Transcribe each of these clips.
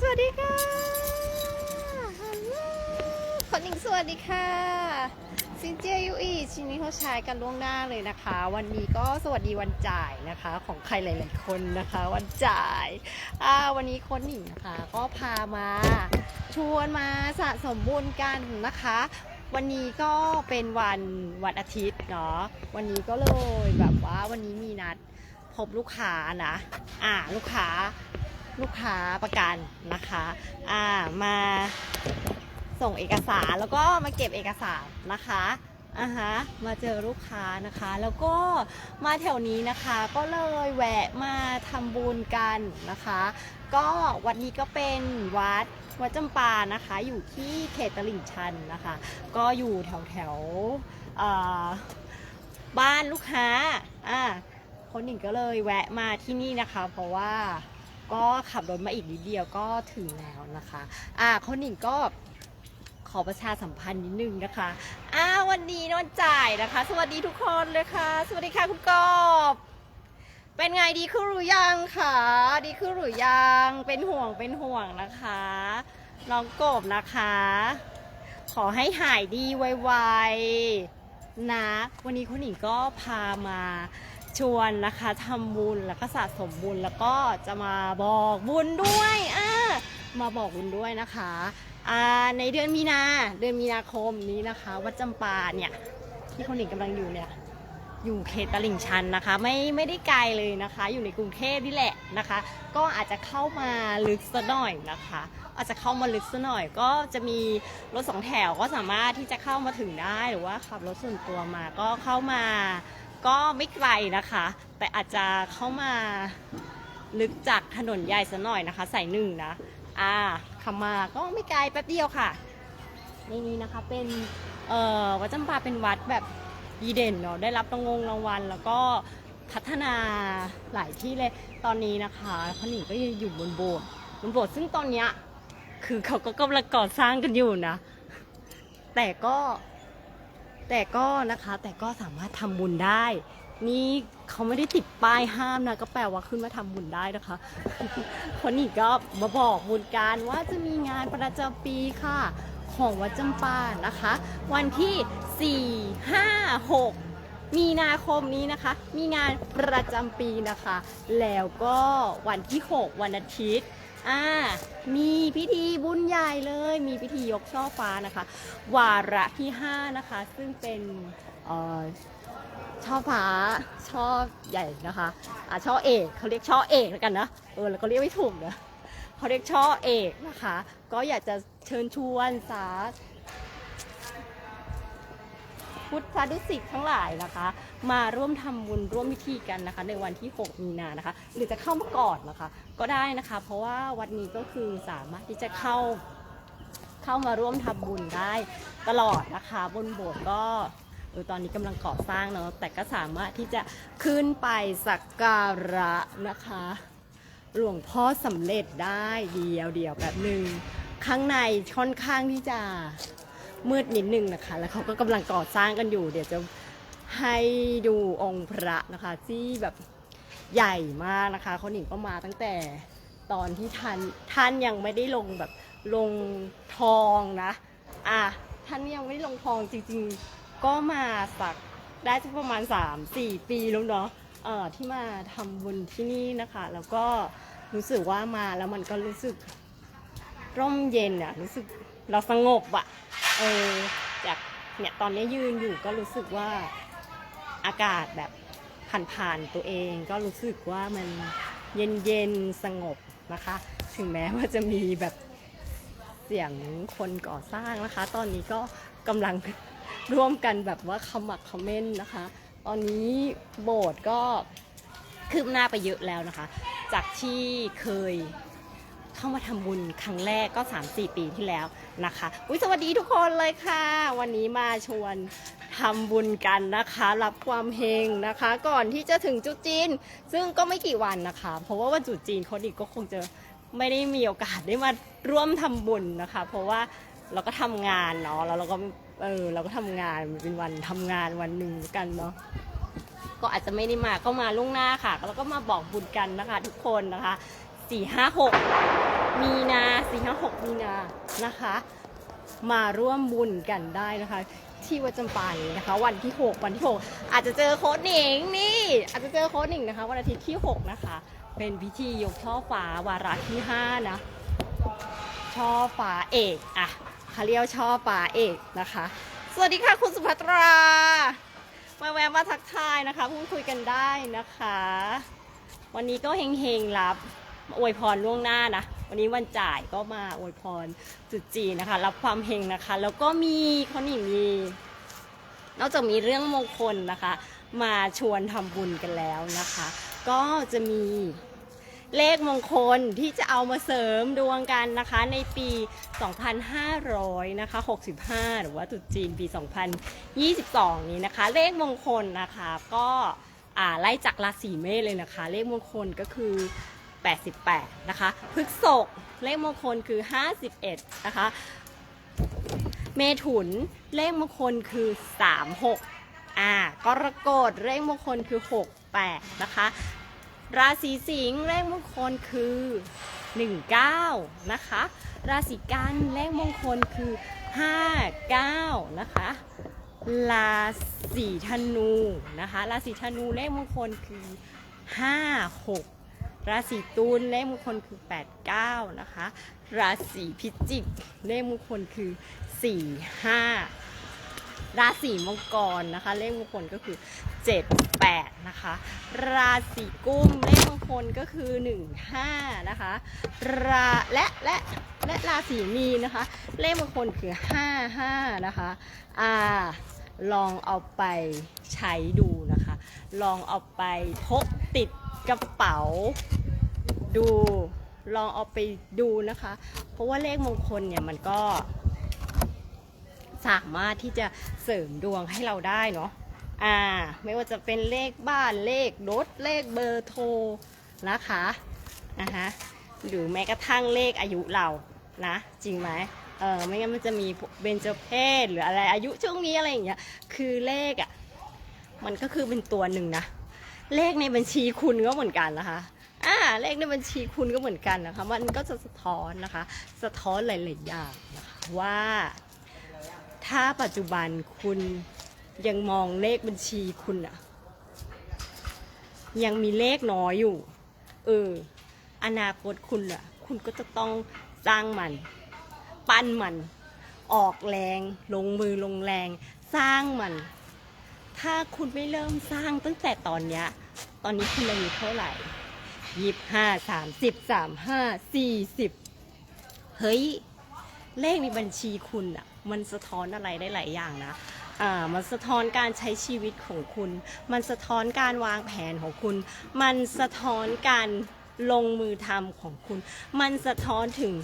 สวัสดีค่ะฮัลโหลคนหญิงสวัสดีค่ะซินเจียยูอีชินิเขาใช้กันล่วงหน้าเลยนะคะ วันนี้ก็สวัสดีวันจ่ายนะคะ ของใครหลาย ๆ คนนะคะ วันจ่ายอ่าวันนี้คนหญิงนะคะ ก็พามาชวนมาสะสมบุญกันนะคะ วันนี้ก็เป็นวันวันอาทิตย์เนาะวันนี้ก็เลยแบบว่าวันนี้มีนัดพบลูกค้านะ อ่าลูกค้า ลูกค้าประกันนะคะอ่ามาส่งเอกสารแล้วก็มาเก็บเอกสารนะคะอ่าฮะมาเจอลูกค้านะคะ แล้วก็มาแถวนี้นะคะก็เลยแวะมาทำบุญกันนะคะ ก็วัดนี้ก็เป็นวัดวัดจำปานะคะ อยู่ที่เขตตลิ่งชันนะคะ ก็อยู่แถวแถวบ้านลูกค้าอ่าคนหนึ่งก็เลยแวะมาที่นี่นะคะ เพราะว่า ก็ขับรถมาอีกนิดเดียวก็ถึงแล้วนะคะอ่าคนหนึ่งก็ขอประชาสัมพันธ์นิดนึงนะคะอ่าวันนี้วันจ่ายนะคะ สวัสดีทุกคนเลยค่ะ สวัสดีค่ะคุณกอบเป็นไงดีขึ้นหรือยังคะดีขึ้นหรือยังเป็นห่วงเป็นห่วงนะคะน้องกบนะคะ ขอให้หายดีไวๆนะ วันนี้คุณหญิงก็พามา ชวนนะคะทำบุญแล้วก็สะสมบุญแล้วก็จะมาบอกบุญด้วยอ่ามาบอกบุญด้วยนะคะอ่าในเดือนมีนาเดือนมีนาคมนี้นะคะวัดจำปาเนี่ยที่คุณหญิงกำลังอยู่เนี่ยอยู่เขตตลิ่งชันนะคะ ไม่ไม่ได้ไกลเลยนะคะ อยู่ในกรุงเทพนี่แหละนะคะ ก็อาจจะเข้ามาลึกสักหน่อยนะคะ อาจจะเข้ามาลึกสักหน่อย ก็จะมีรถสองแถวก็สามารถที่จะเข้ามาถึงได้หรือว่าขับรถส่วนตัวมาก็เข้ามา ก็ไม่ไกลนะคะ แต่อาจจะเข้ามาลึกจากถนนใหญ่สัหน่อยนะคะ สายหนึ่งนะ อ่าขับมาก็ไม่ไกลแป๊บเดียวค่ะ ในนี้นะคะเป็นเอ่อวัดจำปาเป็นวัดแบบดีเด่นเนาะได้รับรางวงรางวัล แล้วก็พัฒนาหลายที่เลยตอนนี้นะคะขนิงก็ยังอยู่บนโบสถ์บนโบสถ์ซึ่งตอนเนี้ยคือเขาก็กำลังก่อสร้างกันอยู่นะ แต่ก็ แต่ก็นะคะแต่ก็สามารถทำบุญได้ นี่เขาไม่ได้ติดป้ายห้ามนะก็แปลว่าขึ้นมาทำบุญได้นะคะคนนี้ก็มาบอกบุญการว่าจะมีงานประจำปีค่ะของวัดจำปานะคะ วันที่ 4 5 6 มีนาคมนี้นะคะ มีงานประจำปีนะคะ แล้วก็วันที่ 6 วันอาทิตย์ อ่า มีพิธีบุญใหญ่เลย มีพิธียกช่อฟ้านะคะ วาระที่ 5 นะคะ ซึ่งเป็นเอ่อช่อฟ้าช่อใหญ่นะคะอ่าช่อเอกเขาเรียกช่อเอกแล้วกันนะ เออแล้วก็เรียกไม่ถูกนะเขาเรียกช่อเอกนะคะ ก็อยากจะเชิญชวนสา พุทธดุสิตทั้งหลายนะคะ มาร่วมทำบุญร่วมพิธีกันนะคะ ในวันที่ 6 มีนานะคะ หรือจะเข้ามาก่อนนะคะ ก็ได้นะคะ เพราะว่าวัดนี้ก็คือสามารถที่จะเข้าเข้ามาร่วมทำบุญได้ตลอดนะคะ บนโบสถ์ก็เออตอนนี้กำลังก่อสร้างเนาะแต่ก็สามารถที่จะขึ้นไปสักการะนะคะ หลวงพ่อสำเร็จได้เดียวเดียวแบบหนึ่งข้างในค่อนข้างที่จะ มืดนิดนึงนะคะ แล้วเขาก็กำลังก่อสร้างกันอยู่ เดี๋ยวจะให้ดูองค์พระนะคะที่แบบใหญ่มากนะคะคนหญิงก็มาตั้งแต่ตอนที่ท่านท่านยังไม่ได้ลงแบบลงทองนะอะท่านยังไม่ได้ลงทองจริงๆ ก็มาสักได้สักประมาณ 3-4 ปีแล้วเนาะเอ่อที่มาทำบุญที่นี่นะคะ แล้วก็รู้สึกว่ามาแล้วมันก็รู้สึกร่มเย็นอะรู้สึกเราสงบอะ เออจากเนี่ยตอนนี้ยืนอยู่ก็รู้สึกว่าอากาศแบบผ่านๆตัวเองก็รู้สึกว่ามันเย็นๆสงบนะคะ ถึงแม้ว่าจะมีแบบเสียงคนก่อสร้างนะคะ ตอนนี้ก็กำลังร่วมกันแบบว่าขมักขม้นนะคะ ตอนนี้โบสถ์ก็คืบหน้าไปเยอะแล้วนะคะ จากที่เคย เข้ามาทำบุญครั้งแรกก็ 3-4 ปีที่แล้วนะคะอุ้ยสวัสดีทุกคนเลยค่ะ วันนี้มาชวนทำบุญกันนะคะ รับความเฮงนะคะ ก่อนที่จะถึงจุดจีน ซึ่งก็ไม่กี่วันนะคะ เพราะว่าวันจุดจีนคนอีกก็คงจะไม่ได้มีโอกาสได้มาร่วมทำบุญนะคะ เพราะว่าเราก็ทำงานเนาะแล้วเราก็เออเราก็ทำงานเป็นวันทำงานวันหนึ่งกันเนาะก็อาจจะไม่ได้มาก็มาล่วงหน้าค่ะ แล้วก็มาบอกบุญกันนะคะ ทุกคนนะคะสี่ห้าหก มีนาสี่ห้าหกมีนานะคะ มาร่วมบุญกันได้นะคะ ที่วัดจำปานี้นะคะ วันที่ 6 วันที่ 6 อาจจะเจอโค้ดหนิงนี่ อาจจะเจอโค้ดหนิงนะคะ วันอาทิตย์ที่ 6 นะคะ เป็นพิธียกช่อฟ้าวาระที่ 5 นะช่อฟ้าเอกอะเขาเรียกว่าช่อฟ้าเอกนะคะ สวัสดีค่ะคุณสุภัตรามาแวะมาทักทายนะคะพูดคุยกันได้นะคะ วันนี้ก็เฮงๆรับอวยพรล่วงหน้านะ วันนี้วันจ่ายก็มาอวยพรตรุษจีนนะคะ รับความเฮงนะคะ แล้วก็มีคนอีกมี นอกจากมีเรื่องมงคลนะคะ มาชวนทำบุญกันแล้วนะคะ ก็จะมีเลขมงคลที่จะเอามาเสริมดวงกันนะคะ ในปี 2500นะคะ65 หรือว่าตรุษจีนปี 2022 นี้นะคะ เลขมงคลนะคะก็อ่าไล่จากราศีเมษเลยนะคะ เลขมงคลก็คือ 88 นะคะพฤกษกเลขมงคลคือ 51 นะคะ เมถุนเลขมงคลคือ 36 อ่ากรกฎเลขมงคลคือ 68 นะคะ ราศีสิงห์เลขมงคลคือ 19 นะคะ ราศีกันเลขมงคลคือ 59 นะคะราศีธนูนะคะราศีธนูเลขมงคลคือ 56 ราศีตุลเลขมงคลคือ 89 นะคะ ราศีพิจิกเลขมงคลคือ 45 ราศีมังกรนะคะ เลขมงคลก็คือ 78 นะคะ ราศีกุมเลขมงคลก็คือ 15 นะคะราและและและราศีมีนนะคะ เลขมงคลคือ 55 นะคะอ่าลองเอาไปใช้ดูนะคะ ลองเอาไปพกติดกระเป๋า ดูลองเอาไปดูนะคะ เพราะว่าเลขมงคลเนี่ยมันก็ สามารถที่จะเสริมดวงให้เราได้เนาะอ่า ไม่ว่าจะเป็นเลขบ้านเลขรถเลขเบอร์โทรนะคะนะฮะหรือแม้กระทั่งเลขอายุเรานะ จริงไหมเออไม่งั้นมันจะมีเบญจเพศหรืออะไรอายุช่วงนี้อะไรอย่างเงี้ยคือเลขอะ่ะมันก็คือเป็นตัวหนึ่งนะ เลขในบัญชีคุณก็เหมือนกันนะคะ อ่าเลขในบัญชีคุณก็เหมือนกันนะคะ มันก็จะสะท้อนนะคะ สะท้อนหลายๆอย่างนะคะว่าถ้าปัจจุบันคุณยังมองเลขบัญชีคุณอะยังมีเลขน้อยอยู่ เออ อนาคตคุณอะคุณก็จะต้องสร้างมัน ปั้นมัน ออกแรง ลงมือลงแรง สร้างมัน ถ้าคุณไม่เริ่มสร้างตั้งแต่ตอนเนี้ย ตอนนี้คุณอายุเท่าไหร่ ยี่สิบห้าสามสิบสามห้าสี่สิบเฮ้ย เลขในบัญชีคุณอะมันสะท้อนอะไรได้หลายอย่างนะอ่ามันสะท้อนการใช้ชีวิตของคุณ มันสะท้อนการวางแผนของคุณ มันสะท้อนการลงมือทำของคุณ มันสะท้อนถึง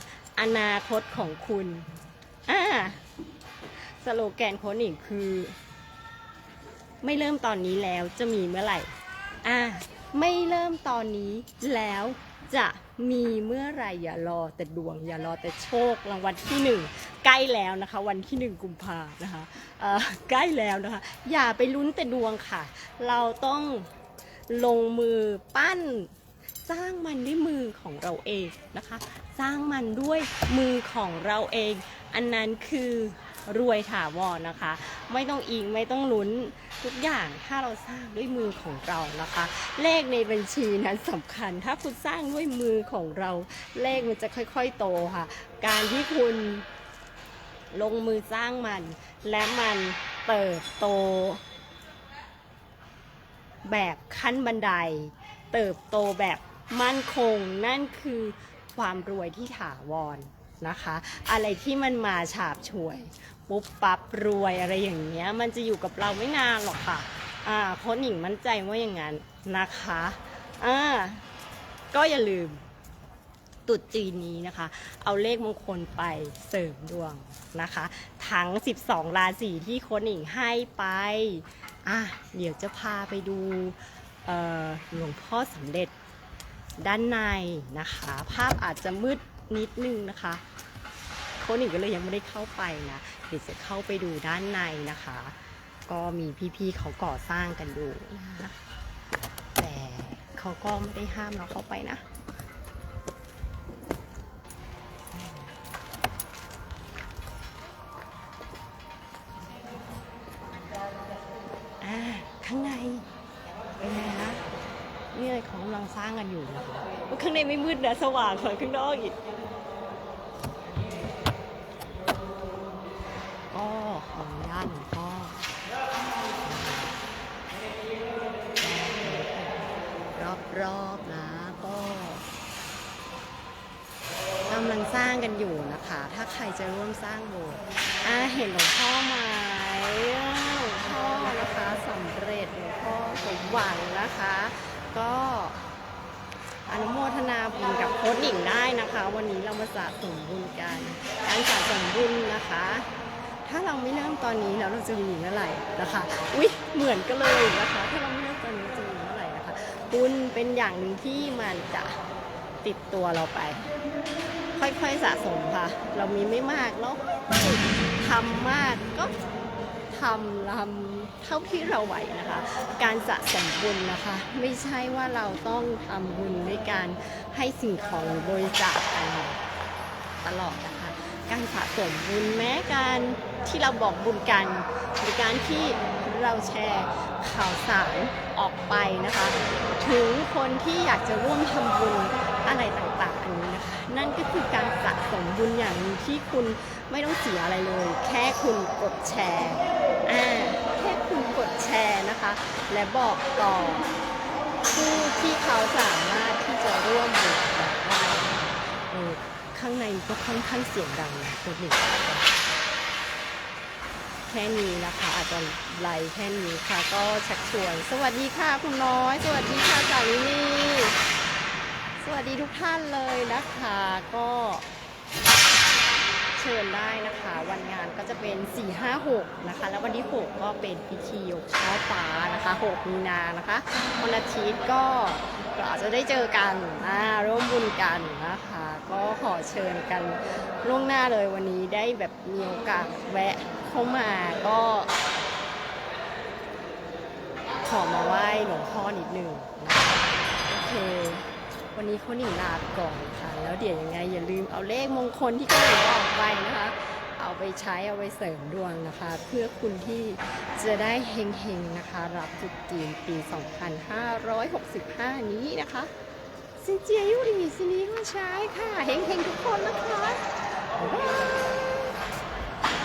อนาคตของคุณอ่าสโลแกนโค้ดอีกคือ ไม่เริ่มตอนนี้แล้วจะมีเมื่อไหร่ อ่าไม่เริ่มตอนนี้แล้วจะมีเมื่อไหร่อย่ารอแต่ดวงอย่ารอแต่โชครางวัลที่หนึ่งใกล้แล้วนะคะ วันที่หนึ่งกุมภานะคะใกล้แล้วนะคะ อย่าไปลุ้นแต่ดวงค่ะ เราต้องลงมือปั้นสร้างมันด้วยมือของเราเองนะคะ สร้างมันด้วยมือของเราเอง อันนั้นคือรวยถาวรนะคะ ไม่ต้องอิงไม่ต้องลุ้นทุกอย่างถ้าเราสร้างด้วยมือของเรานะคะ เลขในบัญชีนั้นสำคัญ ถ้าคุณสร้างด้วยมือของเรา เลขมันจะค่อยๆโตค่ะ การที่คุณลงมือสร้างมัน และมันเติบโต แบบขั้นบันได เติบโตแบบมั่นคง นั่นคือความรวยที่ถาวร นะคะ อะไรที่มันมาฉาบฉวย ปุ๊บปั๊บรวยอะไรอย่างเงี้ย มันจะอยู่กับเราไม่นานหรอกค่ะอ่าโค้ชหญิงมั่นใจว่าอย่างนั้นนะคะอ่าก็อย่าลืมตุดจีนนี้นะคะ เอาเลขมงคลไปเสริมดวงนะคะ ทั้ง 12 ราศีที่โค้ชหญิงให้ไปอะเดี๋ยวจะพาไปดูหลวงพ่อสำเร็จด้านในนะคะ ภาพอาจจะมืด นิดนึงนะคะโคนิกก็เลยยังไม่ได้เข้าไปนะเดี๋ยวจะเข้าไปดูด้านในนะคะ ก็มีพี่ๆเขาก่อสร้างกันอยู่นะแต่เขาก็ไม่ได้ห้ามเราเข้าไปนะข้างในเป็นไงคะเนี่ยเขากำลังสร้างกันอยู่นะคะข้างในไม่มืดนะสว่างกว่าข้างนอกอีก รอบนะก็กำลังสร้างกันอยู่นะคะ ถ้าใครจะร่วมสร้างโบสถ์อ่าเห็นหลวงพ่อไหมหลวงพ่อนะคะสำเร็จหลวงพ่อสมหวังนะคะ ก็อนุโมทนาบุญกับโค้ดหญิงได้นะคะ วันนี้เรามาสะสมบุญกัน การสะสมบุญนะคะ ถ้าเราไม่เริ่มตอนนี้แล้วเราจะมีเมื่อไหร่นะคะ อุ๊ยเหมือนกันเลยนะคะ ถ้าเราไม่เริ่มตอนนี้จะมีเมื่อไหร่นะคะ บุญเป็นอย่างหนึ่งที่มันจะติดตัวเราไป ค่อยๆสะสมค่ะ เรามีไม่มากแล้วทำมากก็ทำทำเท่าที่เราไหวนะคะ การสะสมบุญนะคะ ไม่ใช่ว่าเราต้องทำบุญด้วยการให้สิ่งของบริจาคกันตลอดนะคะ การสะสมบุญแม้การที่เราบอกบุญกันหรือการที่ เราแชร์ข่าวสารออกไปนะคะ ถึงคนที่อยากจะร่วมทำบุญอะไรต่างๆอันนี้นะคะ นั่นก็คือการสะสมบุญอย่างนึงที่คุณไม่ต้องเสียอะไรเลย แค่คุณกดแชร์อ่าแค่คุณกดแชร์นะคะ และบอกต่อผู้ที่เขาสามารถที่จะร่วมบุญได้ข้างในก็ค่อนข้างเสียงดังนะคนหนึ่ง แค่นี้นะคะ อาจจะไลฟ์แค่นี้ค่ะ ก็ชักชวน สวัสดีค่ะคุณน้อย สวัสดีค่ะสาลินี่สวัสดีทุกท่านเลยนะคะ ก็เชิญได้นะคะ วันงานก็จะเป็น 4 5 6 นะคะ แล้ววันที่ 6 ก็เป็นพิธียกช่อฟ้านะคะ 6 มีนานะคะวันอาทิตย์ก็ก็อาจจะได้เจอกันอ่าร่วมบุญกันนะคะ ก็ขอเชิญกันล่วงหน้าเลยวันนี้ได้แบบมีโอกาสแวะ เข้ามาก็ ขอมาไหว้หลวงพ่อนิดนึงนะโอเค วันนี้เขาหนิงลาไปก่อนค่ะ แล้วเดี๋ยวยังไง อย่าลืมเอาเลขมงคลที่เขาหนิงออกไปนะคะ เอาไปใช้เอาไปเสริมดวงนะคะ เพื่อคุณที่จะได้เฮงๆนะคะ รับจุดจีนปี 2565 นี้นะคะซินเจียยุรีซินีก็ใช้ค่ะ เฮงๆทุกคนนะคะ บ๊ายบาย